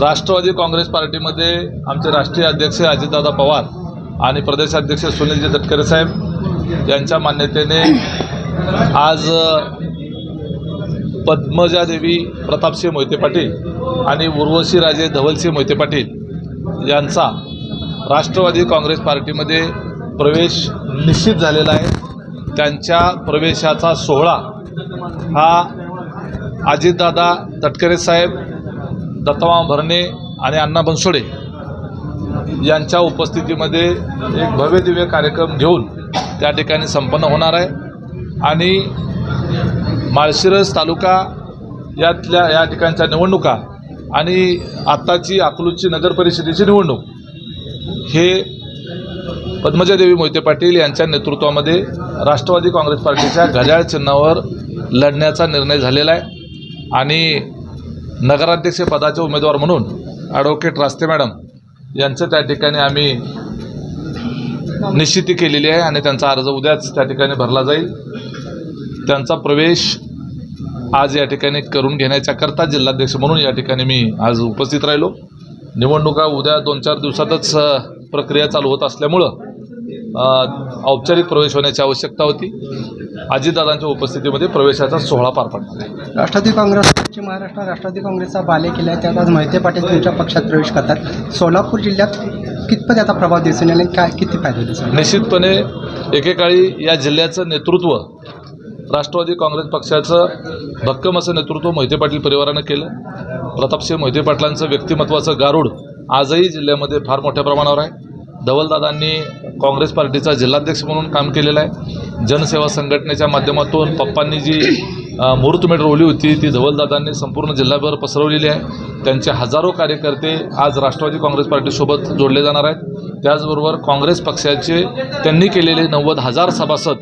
राष्ट्रवादी काँग्रेस पार्टीमध्ये आमचे राष्ट्रीय अध्यक्ष अजितदादा पवार आणि प्रदेशाध्यक्ष सुनीलजी तटकरे साहेब यांच्या मान्यतेने आज पद्मजादेवी प्रतापसिंह मोहिते पाटील आणि उर्वशी राजे धवलसिंह मोहिते पाटील यांचा राष्ट्रवादी काँग्रेस पार्टीमध्ये प्रवेश निश्चित झालेला आहे. त्यांच्या प्रवेशाचा सोहळा हा अजितदादा तटकरे साहेब दत्तमाव भरणे आणि अण्णा बनसोडे यांच्या उपस्थितीमध्ये एक भव्य दिव्य कार्यक्रम घेऊन त्या ठिकाणी संपन्न होणार आहे. आणि माळशिरस तालुका यातल्या या ठिकाणच्या निवडणुका आणि आत्ताची अकलूजची नगर परिषदेची निवडणूक हे पद्मजादेवी मोहिते पाटील यांच्या नेतृत्वामध्ये राष्ट्रवादी काँग्रेस पार्टीच्या घड्याळ चिन्हावर लढण्याचा निर्णय झालेला आहे. आणि नगराध्यक्ष पदाचे उमेदवार म्हणून ॲडव्होकेट रास्ते मॅडम यांचं त्या ठिकाणी आम्ही निश्चिती केलेली आहे आणि त्यांचा अर्ज उद्याच त्या ठिकाणी भरला जाईल. त्यांचा प्रवेश आज या ठिकाणी करून घेण्याच्याकरता जिल्हाध्यक्ष म्हणून या ठिकाणी मी आज उपस्थित राहिलो. निवडणुका उद्या दोन चार दिवसातच प्रक्रिया चालू होत असल्यामुळं औपचारिक प्रवेश होण्याची आवश्यकता होती. अजितदादांच्या उपस्थितीमध्ये प्रवेशाचा सोहळा पार आहे राष्ट्रवादी काँग्रेस पश्चिम महाराष्ट्र राष्ट्रवादी काँग्रेसचा बाले केला आहे त्यात आज मोहिते पाटील तुमच्या पक्षात प्रवेश करतात. सोलापूर जिल्ह्यात कितपत याचा प्रभाव दिसून आणि काय किती फायदा दिसून निश्चितपणे एकेकाळी या जिल्ह्याचं नेतृत्व राष्ट्रवादी काँग्रेस पक्षाचं भक्कम असं नेतृत्व मोहिते पाटील परिवारानं केलं. प्रतापसिंह मोहिते पाटलांचं व्यक्तिमत्वाचं गारूड आजही जिल्ह्यामध्ये फार मोठ्या प्रमाणावर आहे. धवलदादांनी काँग्रेस पार्टीचा जिल्हाध्यक्ष म्हणून काम केलेलं आहे. जनसेवा संघटनेच्या माध्यमातून पप्पांनी जी अ, मुहूर्तमेढ रोवली होती ती धवलदादांनी संपूर्ण जिल्हाभर पसरवलेली आहे. त्यांचे हजारो कार्यकर्ते आज राष्ट्रवादी काँग्रेस पार्टीसोबत जोडले जाणार आहेत. त्याचबरोबर काँग्रेस पक्षाचे त्यांनी केलेले नव्वद हजार सभासद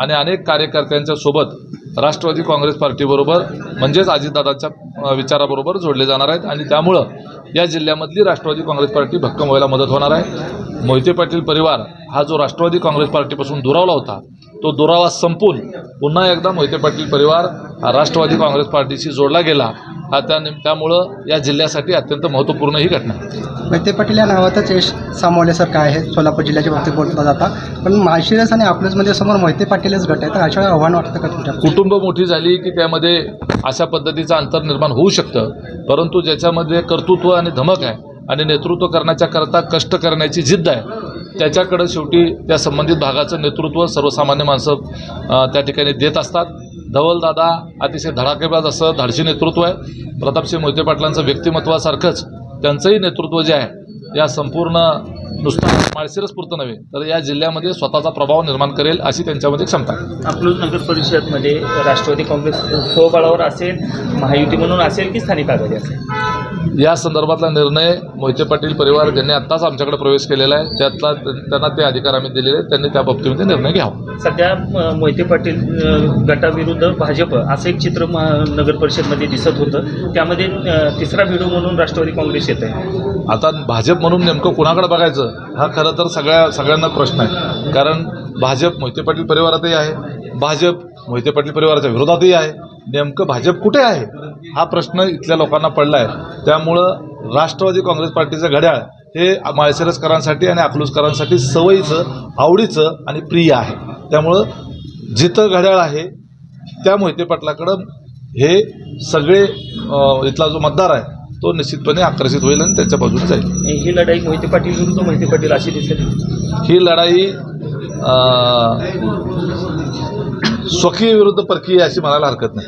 आणि अनेक कार्यकर्त्यांच्या सोबत राष्ट्रवादी काँग्रेस पार्टीबरोबर म्हणजेच अजितदादांच्या विचाराबरोबर जोडले जाणार आहेत. आणि त्यामुळं या जिल्ह्यामधली राष्ट्रवादी काँग्रेस पार्टी भक्कम व्हायला मदत होणार आहे. मोहिते पाटील परिवार हा जो राष्ट्रवादी काँग्रेस पार्टीपासून दुरावला होता तो दुरावा संपून पुन्हा एकदा मोहिते पाटील परिवार हा राष्ट्रवादी काँग्रेस पार्टीशी जोडला गेला. हा त्या त्यामुळं या जिल्ह्यासाठी अत्यंत महत्त्वपूर्ण ही घटना. आहे मोहिते पाटील या नावातच यश सामावल्यासारखं आहे सोलापूर जिल्ह्याच्या बाबतीत बोलला जाता. पण माळशिरस आणि अकलूजमध्ये समोर मोहिते पाटीलच गट आहे तर अशा वेळी आव्हान वाटतं का तुमच्या कुटुंब मोठी झाली की त्यामध्ये अशा पद्धतीचं अंतर निर्माण होऊ शकतं. परंतु ज्याच्यामध्ये कर्तृत्व आणि धमक आहे आणि नेतृत्व करण्याच्या करता कष्ट करण्याची जिद्द आहे त्याच्याकडं शेवटी त्या संबंधित भागाचं नेतृत्व सर्वसामान्य माणसं त्या ठिकाणी देत असतात. धवलदादा अतिशय धडाकेबाज असं धाडशी नेतृत्व आहे. प्रतापसिंह मोहिते पाटलांचं व्यक्तिमत्वासारखंच त्यांचंही नेतृत्व जे आहे या संपूर्ण नुसतं माळशिरस पुरतं नव्हे तर या जिल्ह्यामध्ये स्वतःचा प्रभाव निर्माण करेल अशी त्यांच्यामध्ये क्षमता आहे. अकलूज नगर परिषदमध्ये राष्ट्रवादी काँग्रेस स्वबळावर असेल महायुती म्हणून असेल की स्थानिक आघाडी असेल? या संदर्भातला निर्णय मोहिते पाटील परिवार ज्यांनी आत्ताच आमच्याकडे प्रवेश केलेला आहे त्यातला त्यांना ते अधिकार आम्ही दिलेले आहेत. त्यांनी त्या बाबतीमध्ये निर्णय घ्यावा. सध्या मोहिते पाटील गटाविरुद्ध भाजप असं एक चित्र नगर परिषदमध्ये दिसत होतं. त्यामध्ये तिसरा भिडू म्हणून राष्ट्रवादी काँग्रेस येत आहे. आता भाजप म्हणून नेमकं कुणाकडे बघायचं? हा खरं तर सगळ्या सगळ्यांना प्रश्न आहे. कारण भाजप मोहिते पाटील परिवारातही आहे. भाजप मोहिते पाटील परिवाराच्या विरोधातही आहे. नेमकं भाजप कुठे आहे? हा प्रश्न इथल्या लोकांना पडला आहे त्यामुळं राष्ट्रवादी काँग्रेस पार्टीचं घड्याळ हे माळशिरसकरांसाठी आणि अकलूजकरांसाठी सवयीचं आवडीचं आणि प्रिय आहे. त्यामुळं जिथं घड्याळ आहे त्या मोहिते पाटलाकडं हे सगळे इथला जो मतदार आहे तो निश्चितपणे आकर्षित होईल आणि त्यांच्या बाजूने जाईल. ही लढाई मोहिते पाटील विरुद्ध मोहिते पाटील अशी दिसेल. ही लढाई स्वकीय विरुद्ध परकीय अशी म्हणायला हरकत नाही.